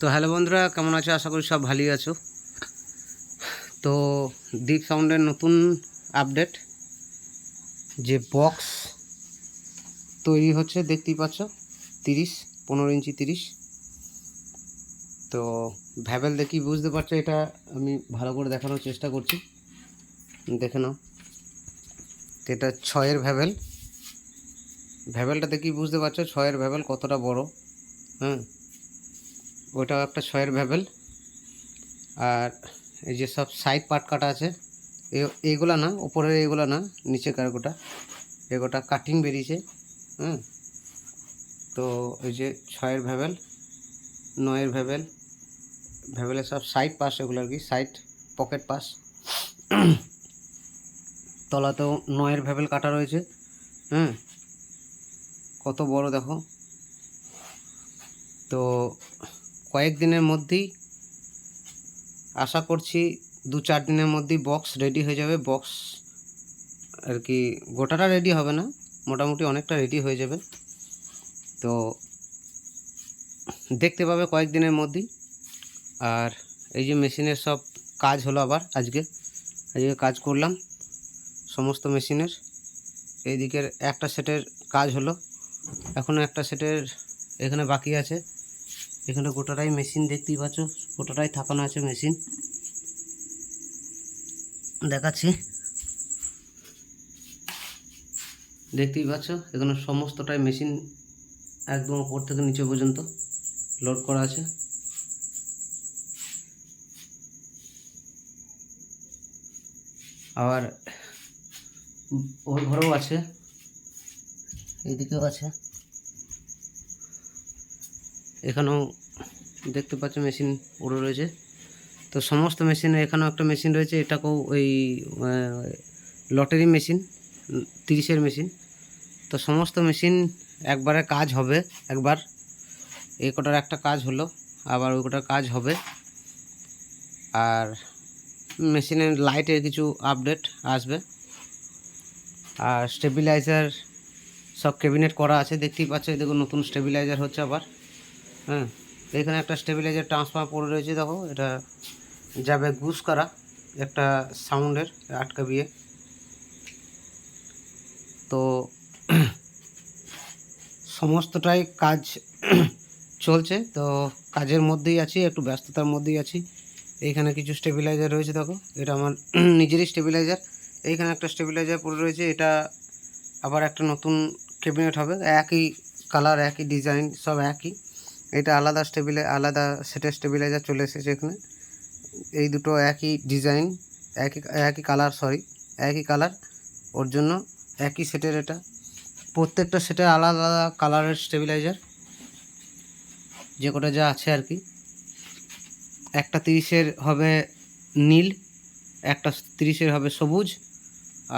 তো হ্যালো বন্ধুরা, কেমন আছো? আশা করি সব ভালোই আছো। তো ডিপ সাউন্ডের নতুন আপডেট যে বক্স তৈরি হচ্ছে, দেখতেই পাচ্ছ, তিরিশ, পনেরো ইঞ্চি তিরিশ। তো ভ্যাবেল দেখি বুঝতে পারছ, এটা আমি ভালো করে দেখানোর চেষ্টা করছি। দেখে নাও, এটা ছয়ের ভ্যাবেল ভ্যাবেলটা দেখি বুঝতে পারছ, ছয়ের ভ্যাবেল কতটা বড় হ্যাঁ? ওটাও একটা ছয়ের ভ্যাবেল আর এই যে সব সাইড পার্ট কাটা আছে, এ- এইগুলা না, উপরের এইগুলা না নিচে কারগোটা এগোটা কাটিং বেরিয়েছে হ্যাঁ তো এই যে ছয়ের ভ্যাবেল নয়ের ভ্যাবেল ভ্যাবেলের সব সাইড পাস এগুলো আর কি সাইড পকেট পাস তলাতেও নয়ের ভ্যাবেল কাটা রয়েছে হ্যাঁ কত বড় দেখো। তো কয়েকদিনের মধ্যেই আশা করছি দু চার দিনের মধ্যেই বক্স রেডি হয়ে যাবে। বক্স আর কি গোটাটা রেডি হবে না, মোটামুটি অনেকটা রেডি হয়ে যাবে। তো দেখতে পাবে কয়েকদিনের মধ্যেই। আর এই যে মেশিনের সব কাজ হলো আবার আজকে। আজকে কাজ করলাম সমস্ত মেশিনের। এই দিকের একটা সেটের কাজ হলো। এখনও একটা সেটের এখানে বাকি আছে। এখানে গোটাটাই মেশিন দেখতেই পাচ্ছ, গোটাটাই থাকানো আছে মেশিন। দেখাচ্ছি। দেখতেই পাচ্ছ, এখানে সমস্তটাই মেশিন একদম ওপর থেকে নিচে পর্যন্ত লোড করা আছে। আবার ওর ঘরেও আছে, এইদিকেও আছে। এখানেও দেখতে পাচ্ছ মেশিন পড়ে রয়েছে। তো সমস্ত মেশিনে এখানেও একটা মেশিন রয়েছে, এটাকেও ওই লটারি মেশিন, তিরিশের মেশিন। তো সমস্ত মেশিন একবারে কাজ হবে, একবার। এই কটার একটা কাজ হলো, আবার ওই কটার কাজ হবে। আর মেশিনের লাইটের কিছু আপডেট আসবে। আর স্টেবিলাইজার সব ক্যাবিনেট করা আছে, দেখতেই পাচ্ছ, এই দেখো নতুন স্টেবিলাইজার হচ্ছে আবার। হ্যাঁ এখানে একটা স্টেবিলাইজার ট্রান্সফার পড়ে রয়েছে, দেখো। এটা যাবে গুস করা একটা সাউন্ডের আটকা বিয়ে তো সমস্তটাই কাজ চলছে, তো কাজের মধ্যেই আছি, একটু ব্যস্ততার মধ্যেই আছি। এইখানে কিছু স্টেবিলাইজার রয়েছে, দেখো। এটা আমার নিজেরই স্টেবিলাইজার এইখানে একটা স্টেবিলাইজার পড়ে রয়েছে, এটা আবার একটা নতুন ক্যাবিনেট হবে। একই কালার একই ডিজাইন সব একই। এটা আলাদা স্টেবিলাই আলাদা সেটের স্টেবিলাইজার চলে এসেছে এখানে। এই দুটো একই ডিজাইন একই একই কালার সরি একই কালার ওর জন্য একই সেটের এটা। প্রত্যেকটা সেটের আলাদা আলাদা কালারের স্টেবিলাইজার যে কটা যা আছে আর কি। একটা তিরিশের হবে নীল, একটা তিরিশের হবে সবুজ,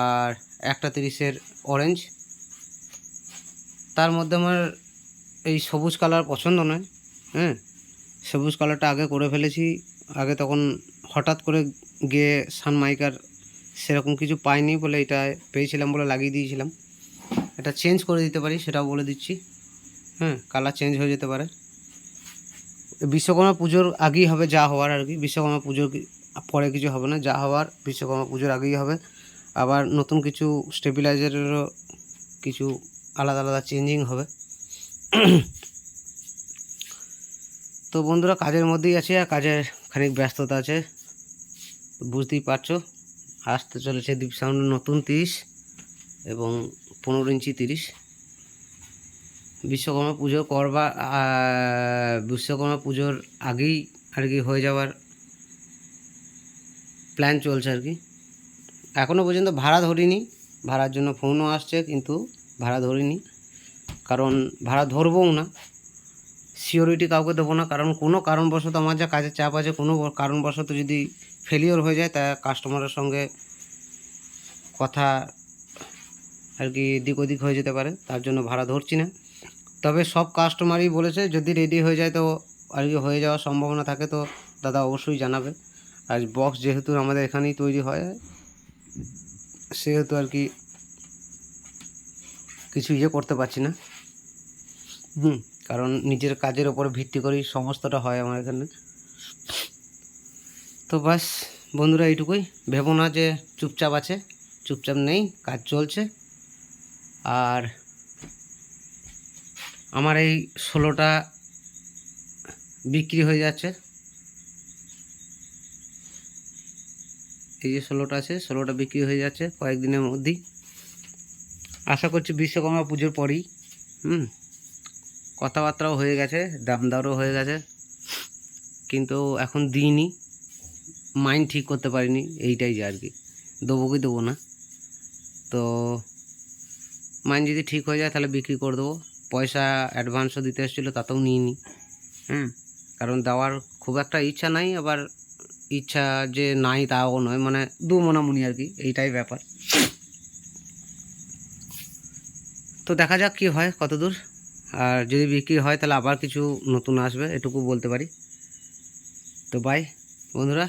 আর একটা তিরিশের অরেঞ্জ তার মধ্যে আমার এই সবুজ কালার পছন্দ নয় হ্যাঁ? সবুজ কালারটা আগে করে ফেলেছি, আগে তখন হঠাৎ করে গিয়ে সানমাইকার সেরকম কিছু পাইনি বলে এটা পেয়েছিলাম বলে লাগিয়ে দিয়েছিলাম। এটা চেঞ্জ করে দিতে পারি, সেটাও বলে দিচ্ছি হ্যাঁ? কালার চেঞ্জ হয়ে যেতে পারে। বিশ্বকর্মা পুজোর আগেই হবে যা হওয়ার আর কি, বিশ্বকর্মা পুজোর পরে কিছু হবে না, যা হওয়ার বিশ্বকর্মা পুজোর আগেই হবে। আবার নতুন কিছু স্টেবিলাইজারেরও কিছু আলাদা আলাদা চেঞ্জিং হবে। তো বন্ধুরা কাজের মধ্যেই আছে আর কাজের খানিক ব্যস্ততা আছে। বুঝতেই পারছ আসতে চলেছে দীপ সাউন্ড নতুন তিরিশ এবং পনেরো ইঞ্চি তিরিশ। বিশ্বকর্মা পুজো করবা আহ, বিশ্বকর্মা পুজোর আগেই আর কি হয়ে যাওয়ার প্ল্যান চলছে আর কি। এখনও পর্যন্ত ভাড়া ধরিনি ভাড়ার জন্য ফোনও আসছে কিন্তু ভাড়া ধরিনি। কারণ ভাড়া ধরবও না। সিওরিটি কাউকে দেবো না। কারণ কোনো কারণবশত আমার যা কাজের চাপ আছে, কোনো কারণবশত যদি ফেলিওর হয়ে যায়, তা কাস্টমারের সঙ্গে কথা আর কি দিক ওদিক হয়ে যেতে পারে। তার জন্য ভাড়া ধরছি না। তবে সব কাস্টমারই বলেছে, যদি রেডি হয়ে যায় তো আর কি হয়ে যাওয়ার সম্ভাবনা থাকে তো দাদা অবশ্যই জানাবে। আর বক্স যেহেতু আমাদের এখানেই তৈরি হয়, সেহেতু আর কি কিছু ইয়ে করতে পারছি না। হুম, কারণ নিজের কাজের ওপর ভিত্তি করেই সমস্তটা হয় আমার এখানে। তো বাস বন্ধুরা এইটুকুই। ভেবো না যে চুপচাপ আছে, চুপচাপ নেই, কাজ চলছে। আর আমার এই ষোলোটা বিক্রি হয়ে যাচ্ছে। এই যে ষোলোটা আছে, ষোলোটা বিক্রি হয়ে যাচ্ছে কয়েকদিনের মধ্যেই। আশা করছি বিশ্বকর্মা পুজোর পরেই, হুম, কথাবার্তাও হয়ে গেছে দাম দরও হয়ে গেছে, কিন্তু এখন দিইনি মাইন্ড ঠিক করতে পারিনি, এইটাই যে আর কি, দেবো কি দেবো না, তো মাইন্ড যদি ঠিক হয়ে যায় তাহলে বিক্রি করে দেবো, পয়সা অ্যাডভান্সও দিতে এসেছিল তাতেও নিইনি, হুম, কারণ দেওয়ার খুব একটা ইচ্ছা নাই, আবার ইচ্ছা যে নাই তাও নয় মানে দু মনামুনি আর কি, এইটাই ব্যাপার। তো দেখা যাক কী হয় কত দূর আর যদি বিক্রি হয়, তাহলে আবার কিছু নতুন আসবে, এটুকু বলতে পারি। তো বাই বন্ধুরা।